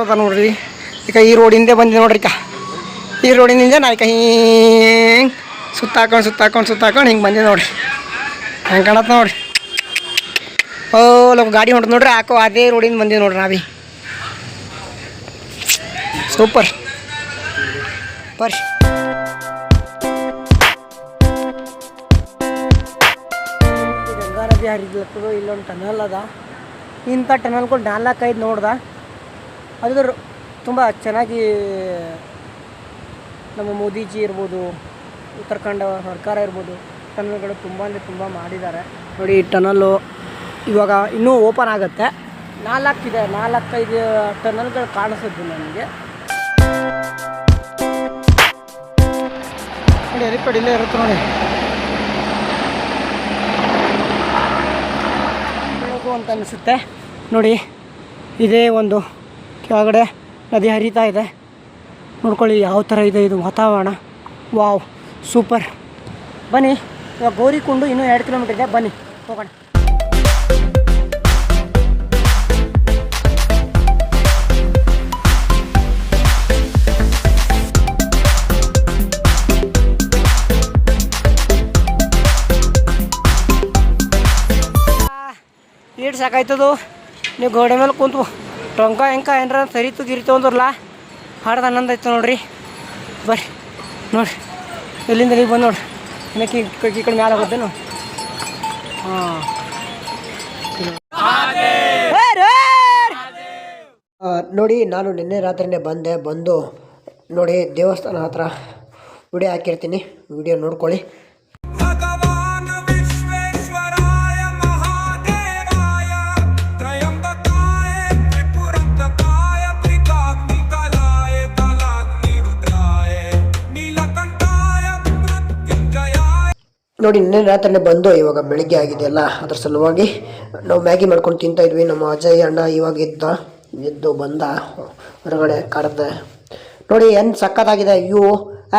ಬರ್ತದ ನೋಡ್ರಿ. ಈಗ ಈ ರೋಡಿಂದೇ ಬಂದಿದೆ ನೋಡ್ರಿ ಕಾ ಈ ರೋಡಿನಿಂದ ನಾ ಈಗ ಹಿಂಗೆ ಸುತ್ತಾಕೊಂಡು ಸುತ್ತಾಕೊಂಡು ಸುತ್ತಾಕೊಂಡು ಹಿಂಗೆ ಬಂದಿದೆ ನೋಡ್ರಿ. ಹೆಂಗೆ ಕಾಣತ್ತೆ ನೋಡ್ರಿ. ಓ ಲೋಕ ಗಾಡಿ ಹೊಂಟದ ನೋಡ್ರಿ, ಹಾಕೋ ಅದೇ ರೋಡಿಂದ ಬಂದಿದೆ ನೋಡ್ರಿ ನಾವಿ. ಸೂಪರ್. ಬರ್ರಿ. ಗಂಗಾ ನದಿ ಹರಿದ್ಲತ್ತದು ಇಲ್ಲೊಂದು ಟನಲ್ ಅದ. ಇಂಥ ಟನಲ್ಗಳು ನಾಲ್ಕೈದು ನೋಡ್ದ. ಅದ್ರ ತುಂಬ ಚೆನ್ನಾಗಿ ನಮ್ಮ ಮೋದಿಜಿ ಇರ್ಬೋದು, ಉತ್ತರಾಖಂಡ ಸರ್ಕಾರ ಇರ್ಬೋದು, ಟನಲ್ಗಳು ತುಂಬ ಅಂದರೆ ತುಂಬ ಮಾಡಿದ್ದಾರೆ. ನೋಡಿ ಟನಲ್ಲು ಇವಾಗ ಇನ್ನೂ ಓಪನ್ ಆಗುತ್ತೆ. ನಾಲ್ಕಿದೆ, ನಾಲ್ಕೈದು ಟನಲ್ಗಳು ಕಾಣಿಸುತ್ತೆ ನನಗೆ ನೋಡಿ ಹೆಲಿಪ್ಯಾಡ್ ಇಲ್ಲೇ ಇರುತ್ತೆ ನೋಡಿ. ಅಂತ ಅನಿಸುತ್ತೆ. ನೋಡಿ, ಇದೇ ಒಂದು ಕೆಳಗಡೆ ನದಿ ಹರಿತಾ ಇದೆ. ನೋಡ್ಕೊಳ್ಳಿ ಯಾವ ಥರ ಇದೆ ಇದು ವಾತಾವರಣ. Wow, super. ಬನ್ನಿ, ಇವಾಗ ಗೋರಿಕೊಂಡು ಇನ್ನೂ ಎರಡು ಕಿಲೋಮೀಟರ್ ಇದೆ. ಬನ್ನಿ, ಹೋಗೋಣ. ಈಡ್ ಸಾಕಾಯ್ತದು. ನೀವು ಗೋಡೆ ಮೇಲೆ ಕುಂತು ಟೊಂಕ ಹೆಂಕ ಏನಾರ ಸರಿತು ಗಿರಿತು ಅಂದ್ರಲ್ಲ ಹಾಡ್ದು ಆನಂದ ಆಯ್ತು ನೋಡ್ರಿ. ಬರ್ರಿ ನೋಡ್ರಿ. ಎಲ್ಲಿಂದ ಇಲ್ಲಿಗೆ ಬಂದು ನೋಡ್ರಿ. ಏನಕ್ಕೆ ಈ ಕಡೆ ಮ್ಯಾಲೆ ಹೋಗುತ್ತೆ ಹಾಂ. ನೋಡಿ ನಾನು ನಿನ್ನೆ ರಾತ್ರಿನೇ ಬಂದೆ ಬಂದು ನೋಡಿ ದೇವಸ್ಥಾನ ಹತ್ರ ವಿಡಿಯೋ ಹಾಕಿರ್ತೀನಿ. ವಿಡಿಯೋ ನೋಡ್ಕೊಳ್ಳಿ. ನೋಡಿ ನಿನ್ನೆ ರಾತ್ರಿನೇ ಬಂದು ಇವಾಗ ಬೆಳಿಗ್ಗೆ ಆಗಿದೆಯಲ್ಲ ಅದ್ರ ಸಲುವಾಗಿ. ನಾವು ಮ್ಯಾಗಿ ಮಾಡ್ಕೊಂಡು ತಿಂತಾ ಇದ್ವಿ. ನಮ್ಮ ಅಜಯ್ ಅಣ್ಣ ಇವಾಗ ಇದ್ದ ಎದ್ದು ಬಂದ ಹೊರಗಡೆ ಕರೆದೆ ನೋಡಿ, ಏನು ಸಕ್ಕತ್ತಾಗಿದೆ ಇವು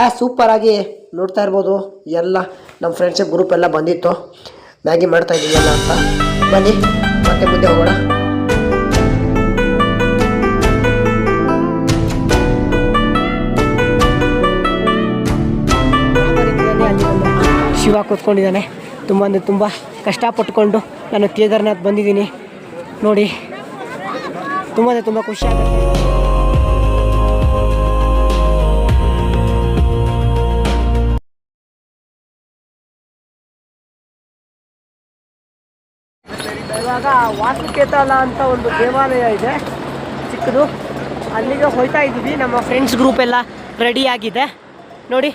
ಆ ಸೂಪರಾಗಿ ನೋಡ್ತಾ ಇರ್ಬೋದು. ಎಲ್ಲ ನಮ್ಮ ಫ್ರೆಂಡ್ಸ್ ಗ್ರೂಪ್ ಎಲ್ಲ ಬಂದಿತ್ತು. ಮ್ಯಾಗಿ ಮಾಡ್ತಾ ಇದೀವಲ್ಲ ಅಂತ. ಬನ್ನಿ, ಮತ್ತೆ ಮುಂದೆ ಹೋಗೋಣ. ಶಿವ ಕೂತ್ಕೊಂಡಿದ್ದಾನೆ. ತುಂಬ ಅಂದರೆ ತುಂಬ ಕಷ್ಟಪಟ್ಟುಕೊಂಡು ನಾನು ಕೇದಾರ್ನಾಥ್ ಬಂದಿದ್ದೀನಿ. ನೋಡಿ, ತುಂಬ ಅಂದರೆ ತುಂಬ ಖುಷಿ ಆಗುತ್ತೆ. ಇವಾಗ ವಾಸುಕೇತಲ ಅಂತ ಒಂದು ದೇವಾಲಯ ಇದೆ, ಚಿಕ್ಕದು. ಅಲ್ಲಿಗೆ ಹೋಯ್ತಾ ಇದ್ದೀವಿ. ನಮ್ಮ ಫ್ರೆಂಡ್ಸ್ ಗ್ರೂಪ್ ಎಲ್ಲ ರೆಡಿ ಆಗಿದೆ. ನೋಡಿ,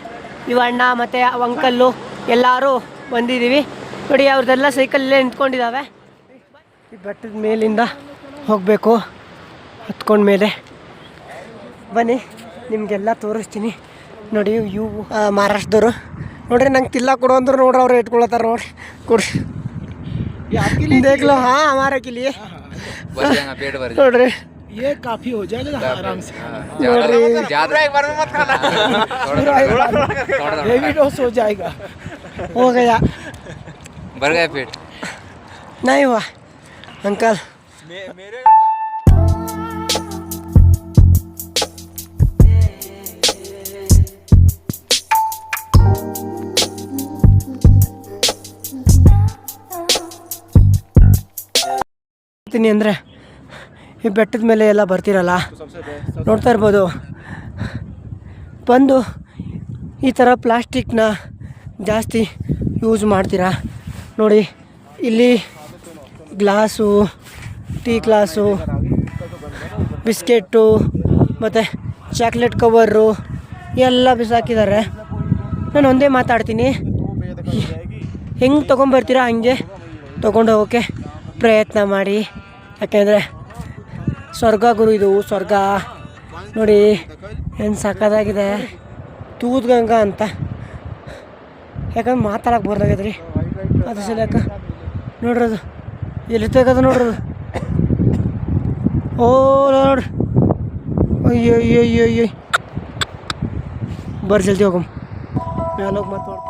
ಇವ ಅಣ್ಣ ಮತ್ತು ಅಂಕಲ್ಲು ಎಲ್ಲರೂ ಬಂದಿದ್ದೀವಿ ನೋಡಿ ಅವ್ರದ್ದೆಲ್ಲ ಸೈಕಲ್ಲೇ ನಿಂತ್ಕೊಂಡಿದ್ದಾವೆ ಈ ಬೆಟ್ಟದ ಮೇಲಿಂದ ಹೋಗಬೇಕು ಹತ್ಕೊಂಡ ಮೇಲೆ ಬನ್ನಿ ನಿಮಗೆಲ್ಲ ತೋರಿಸ್ತೀನಿ ನೋಡಿ ಇವು ಆ, ಮಹಾರಾಷ್ಟ್ರದವರು ನೋಡ್ರಿ ನಂಗೆ ತಿಲ್ಲ ಕೊಡು ಅಂದ್ರು ನೋಡ್ರಿ ಅವ್ರು ಇಟ್ಕೊಳತ್ತಾರ ನೋಡ್ರಿ ಕೊಡ್ರಿ देख लो हाँ हमारे के लिए भर जाएगा पेट भर ನೋಡ್ರಿ ये काफी हो जाएगा आराम से ज्यादा ज्यादा एक बार में मत खाना थोड़ा थोड़ा थोड़ा हेवी डोज हो जाएगा हो गया भर गया पेट नहीं हुआ अंकल ಬರ್ತೀನಿ ಅಂದರೆ ಈ ಬೆಟ್ಟದ ಮೇಲೆ ಎಲ್ಲ ಬರ್ತೀರಲ್ಲ ನೋಡ್ತಾ ಇರ್ಬೋದು ಬಂದು ಈ ಥರ ಪ್ಲಾಸ್ಟಿಕ್ನ ಜಾಸ್ತಿ ಯೂಸ್ ಮಾಡ್ತೀರಾ? ನೋಡಿ, ಇಲ್ಲಿ ಗ್ಲಾಸು, ಟೀ ಗ್ಲಾಸು, ಬಿಸ್ಕೆಟ್ಟು, ಮತ್ತು ಚಾಕ್ಲೇಟ್ ಕವರು ಎಲ್ಲ ಬಿಸಾಕಿದ್ದಾರೆ. ನಾನು ಒಂದೇ ಮಾತಾಡ್ತೀನಿ. ಹೆಂಗೆ ತೊಗೊಂಬರ್ತೀರಾ ಹಂಗೆ ತೊಗೊಂಡು ಹೋಗೋಕ್ಕೆ ಪ್ರಯತ್ನ ಮಾಡಿ. ಯಾಕೆಂದರೆ ಸ್ವರ್ಗ ಗುರು ಇದು, ಸ್ವರ್ಗ. ನೋಡಿ, ಏನು ಸಾಕದಾಗಿದೆ. ತೂದ್ಗಂಗ ಅಂತ. ಯಾಕಂದ್ರೆ ಮಾತಾಡಕ್ಕೆ ಬರ್ದಾಗೈತೆ ರೀ ಅದು ಸಲಕ ನೋಡ್ರದು ಎಲ್ಲಿ ತೆಗದು ನೋಡ್ರದು ಓ ನೋಡ್ರಿ ಅಯ್ಯೋ ಅಯ್ಯೋ ಅಯ್ಯೋ ಅಯ್ಯೋ ಬರ್ರಿ ಜಲ್ದಿ ಹೋಗಮ್ ಮ್ಯಾಲೆ ಹೋಗಿ ಮಾತಾಡ್ತಾ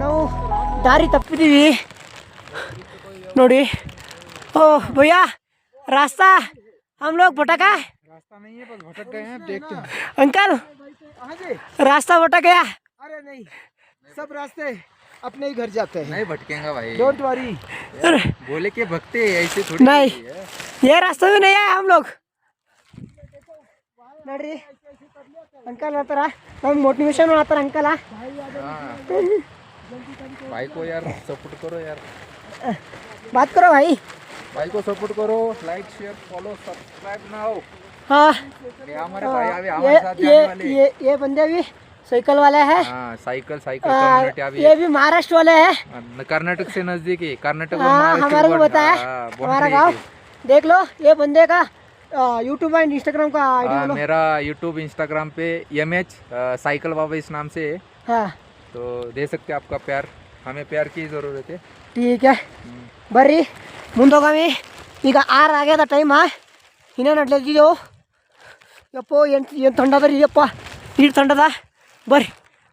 ನಾವು ದಾರಿ ತಪ್ಪಿದ್ದೀವಿ ನೋಡಿ ओह भैया रास्ता हम लोग भटका रास्ता नहीं है बस भटक गए हैं देखते हैं। अंकल हाँ रास्ता भटक गया। अरे नहीं सब रास्ते अपने ही घर जाते हैं। नहीं भटकेगा भाई। डोंट वरी बोले के भक्ते ऐसे थोड़ी नहीं ये रास्ते में नहीं आए हम लोग। नडरी अंकल आता रहा हम मोटिवेशन में आता अंकल आ। हाँ। भाई को यार सपोर्ट करो यार। बात करो भाई। भाई को सपोर्ट करो। लाइक शेयर फॉलो सब्सक्राइब ना हो हाँ ये हमारे भाई अभी ये हमारे साथ ये जाने वाले ये ये बंदे भी साइकिल वाले हैं हाँ साइकिल साइकिल आ, कम्युनिटी अभी ये भी महाराष्ट्र वाले हैं हाँ, कर्नाटक से नजदीक है कर्नाटक और हाँ महाराष्ट्र हमारे को border- बताया हाँ, हमारा boundary गांव है। देख लो ये बंदे का यूट्यूब एंड इंस्टाग्राम का आईडी हाँ, बोलो मेरा यूट्यूब इंस्टाग्राम पे एम एच साइकिल बाबा इस नाम से है हाँ तो दे सकते हैं आपका प्यार हमें प्यार की ज़रूरत है ठीक है ಬರ್ರಿ ಮುಂದೋಗಾಮಿ ಈಗ ಆರು ಆಗ್ಯದ ಟೈಮ ಇನ್ನೇ ನಡ್ಲಿದ್ದೀವಿ ಯಪ್ಪೋ, ಏನು ಏನು ತಂಡದ ರೀ ಯಪ್ಪ? ನೀರು ತಂಡದ? ಬರ್ರಿ.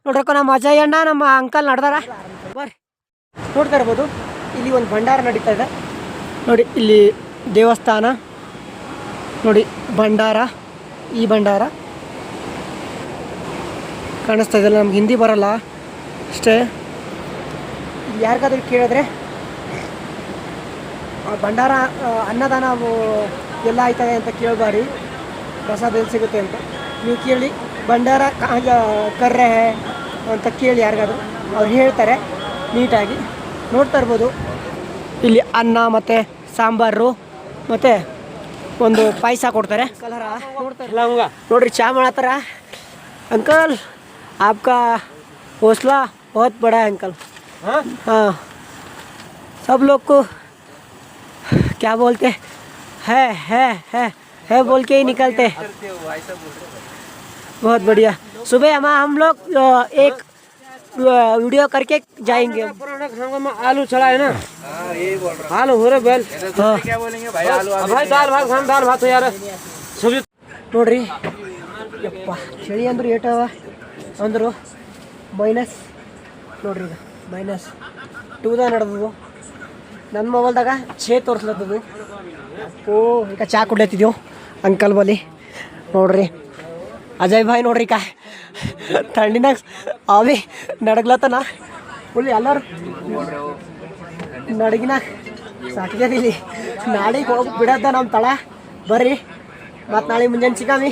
ನೋಡ್ರಕ್ಕ ನಮ್ಮ ಅಜಯ್ ಅಣ್ಣ, ನಮ್ಮ ಅಂಕಲ್ ನಡ್ದಾರ. ಬರ್ರಿ. ನೋಡ್ತಾ ಇರ್ಬೋದು, ಇಲ್ಲಿ ಒಂದು ಭಂಡಾರ ನಡೀತಾ ಇದೆ. ನೋಡಿ, ಇಲ್ಲಿ ದೇವಸ್ಥಾನ, ನೋಡಿ, ಭಂಡಾರ, ಈ ಭಂಡಾರ. ಕಾಣಿಸ್ತಾ ಇದೆಲ್ಲ ನಮ್ಗೆ ಹಿಂದಿ ಬರಲ್ಲ. ಅಷ್ಟೇ. ಯಾರಿಗಾದ್ರೂ ಕೇಳಿದ್ರೆ ಭಂಡಾರ ಅನ್ನದಾನ ಎಲ್ಲ ಆಯ್ತದೆ ಅಂತ ಕೇಳಬಾರಿ ಪ್ರಸಾದ ಎಲ್ಲಿ ಸಿಗುತ್ತೆ ಅಂತ. ನೀವು ಕೇಳಿ ಭಂಡಾರ ಕರ್ರೆ ಅಂತ ಕೇಳಿ ಯಾರಿಗಾದ್ರು ಅವ್ರು ಹೇಳ್ತಾರೆ ನೀಟಾಗಿ. ನೋಡ್ತಾ ಇರ್ಬೋದು. ಇಲ್ಲಿ ಅನ್ನ ಮತ್ತು ಸಾಂಬಾರು ಮತ್ತು ಒಂದು ಪಾಯಸ ಕೊಡ್ತಾರೆ. ನೋಡ್ರಿ ಚಾ ಮಾಡತ್ತಾರ ಅಂಕಲ್ ಆಪ್ಕಾ ಹೋಸ್ಲಾ ಬಹುತ್ ಬಡ ಅಂಕಲ್. ಹಾಂ? ಸಬ್ ಲೋಕು ಕ್ಯಾ ಬೋಲ್ತೆ? ಹೇ ಹೇ ಹೇ. है है है बोल के ही निकलते बहुत बढ़िया सुबह हम हम लोग अ, एक अ, वीडियो करके जाएंगे आलू चढ़ा है ना आलू हो रहे बैल हाँ क्या बोलेंगे भाई आलू भाई दाल भात खान दाल भात यार सब्जी ನೋಡ್ರಿ ಯಪ್ಪ ಚಳಿ ಅಂದ್ರು ಏಟವ ಅಂದರು ಮೈನಸ್ ನೋಡ್ರಿ ಈಗ ಮೈನಸ್ ಟೂದ ನಡೆದದು ನನ್ನ ಮೊಬೈಲ್ದಾಗ ಛೇ ತೋರಿಸ್ಲತ್ತದು ಓ ಈಗ ಚಾ ಕುಡ್ಲತ್ತಿದ್ದೆವು ಅಂಕಲ್ ಬಲಿ, ನೋಡ್ರಿ. ಅಜಯ್ ಭಾಯ್ ನೋಡ್ರಿ ಕಾ. ಥಂಡಿನಾಗ ಅವಿ ನಡಗ್ಲತ್ತನ. ಫುಲ್ ಎಲ್ಲರು ನಡಗಿನ ಸಾಕಿದೀನಿ ನಾಳೆಗೆ ಹೋಗಿ ಬಿಡೋದ ನಮ್ಮ ತಳ. ಬರ್ರಿ. ಮತ್ತು ನಾಳೆ ಮುಂಜಾನೆ ಸಿಗಾಮಿ